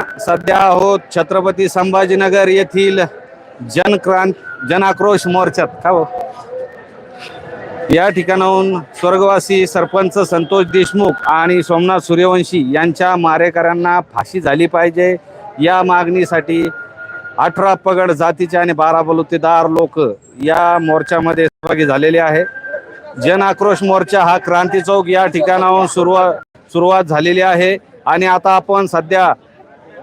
सध्या आहोत छत्रपती संभाजीनगर येथील जनक्रांत जनाक्रोश मोर्चात. का हो? या ठिकाणाहून स्वर्गवासी सरपंच संतोष देशमुख आणि सोमनाथ सूर्यवंशी यांच्या मारेकऱ्यांना फाशी झाली पाहिजे. या मागणीसाठी अठरा पगड जातीचे आणि बारा बलुतेदार लोक या मोर्चामध्ये सहभागी झालेले आहे. जन आक्रोश मोर्चा हा क्रांती चौक या ठिकाणाहून सुरुवात सुरुवात झालेली आहे. आणि आता आपण सध्या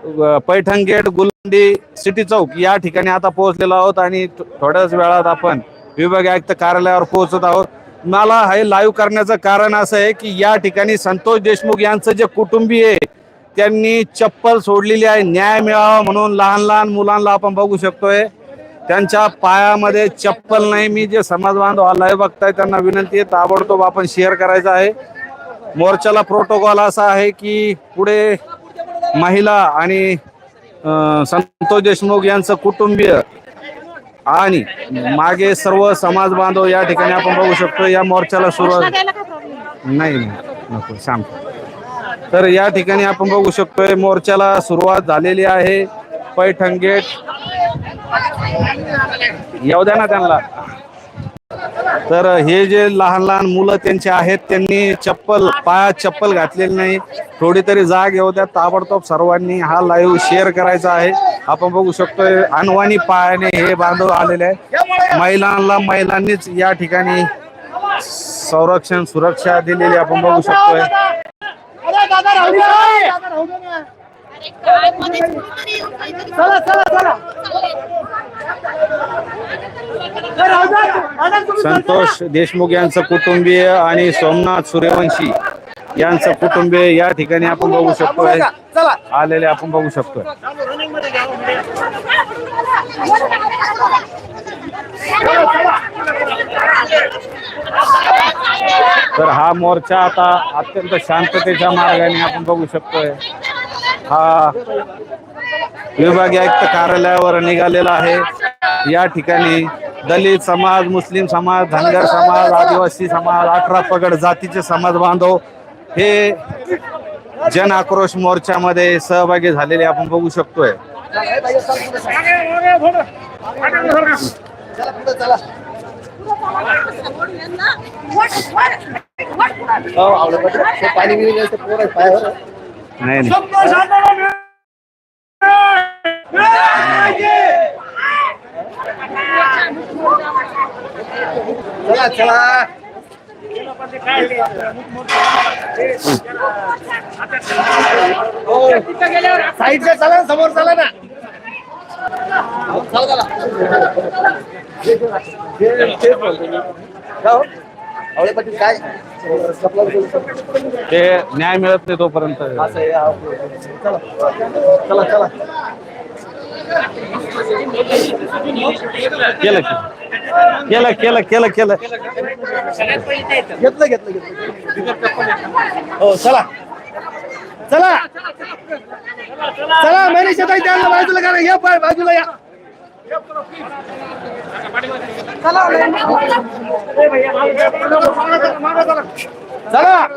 पैठण गेट गुलंडी सिटी चौक या ठिकाणी आता पोहोचलेलो आहोत आणि थोड्याच वेळात आपण विभाग आयुक्त कार्यालयावर पोहोचत आहोत. मला हे लाईव्ह करण्याचं कारण असं आहे की या ठिकाणी संतोष देशमुख यांचं जे कुटुंबीय आहे त्यांनी चप्पल सोडलेली आहे. न्याय मिळावा म्हणून लहान लहान मुलांना आपण बघू शकतोय. त्यांच्या पायामध्ये चप्पल नाही. मी जे समाज बांधव लाईव्ह बघताय त्यांना विनंती आहे ताबडतोब आपण शेअर करायचं आहे. मोर्चाला प्रोटोकॉल असा आहे की पुढे महिला आणि संतोष देशमुख यांचं कुटुंबीय आणि मागे सर्व समाज बांधव या ठिकाणी आपण बघू शकतो या मोर्चाला सुरुवात नाही नाही, नको शांत. तर या ठिकाणी आपण बघू शकतोय मोर्चाला सुरुवात झालेली आहे पैठण गेट. येऊ द्या ना त्यांना. तर हे जे लहान लहान मुलं त्यांचे आहेत त्यांनी चप्पल पायात चप्पल घातलेली नाही. थोडी तरी जाग येऊ द्या. ताबडतोब सर्वांनी हा लाईव्ह शेअर करायचा आहे. आपण बघू शकतोय अनवाणी पायाने हे बांधव आलेले आहे महिलांना महिलांनीच या ठिकाणी संरक्षण सुरक्षा दिलेली आपण बघू शकतोय. चला चला चला. संतोष देशमुख यांचं कुटुंबीय आणि सोमनाथ सूर्यवंशी यांचं कुटुंबीय या ठिकाणी आपण बघू शकतोय. आलेले आपण बघू शकतोय. तर हा मोर्चा आता अत्यंत शांततेच्या मार्गाने आपण बघू शकतोय. हा विभागीय आयुक्त कार्यालयावर निघालेला आहे. या ठिकाणी दलित समाज मुस्लिम समाज धनगर समाज आदिवासी समाज अठरा पगड जातीचे समाज बांधव हे जन आक्रोश मोर्चामध्ये सहभागी झालेले आपण बघू शकतोय. नाही पुढे चला हो, आवडं पटलं. ते पाणी बिणी जास्त पोरं आहे पायावर नाही नाही चला चला. हो. साईडला चला ना, समोर चला ना. काय? ते न्याय मिळत नाही तोपर्यंत. असं आहे, चला. चला चला. केलं की. केलं केलं केलं केलं. घेतलं घेतलं घेतलं. हो चला. चला. चला मनीषा ताई त्यांना बाजूला करा. या पाय बाजूला या. चला. चला.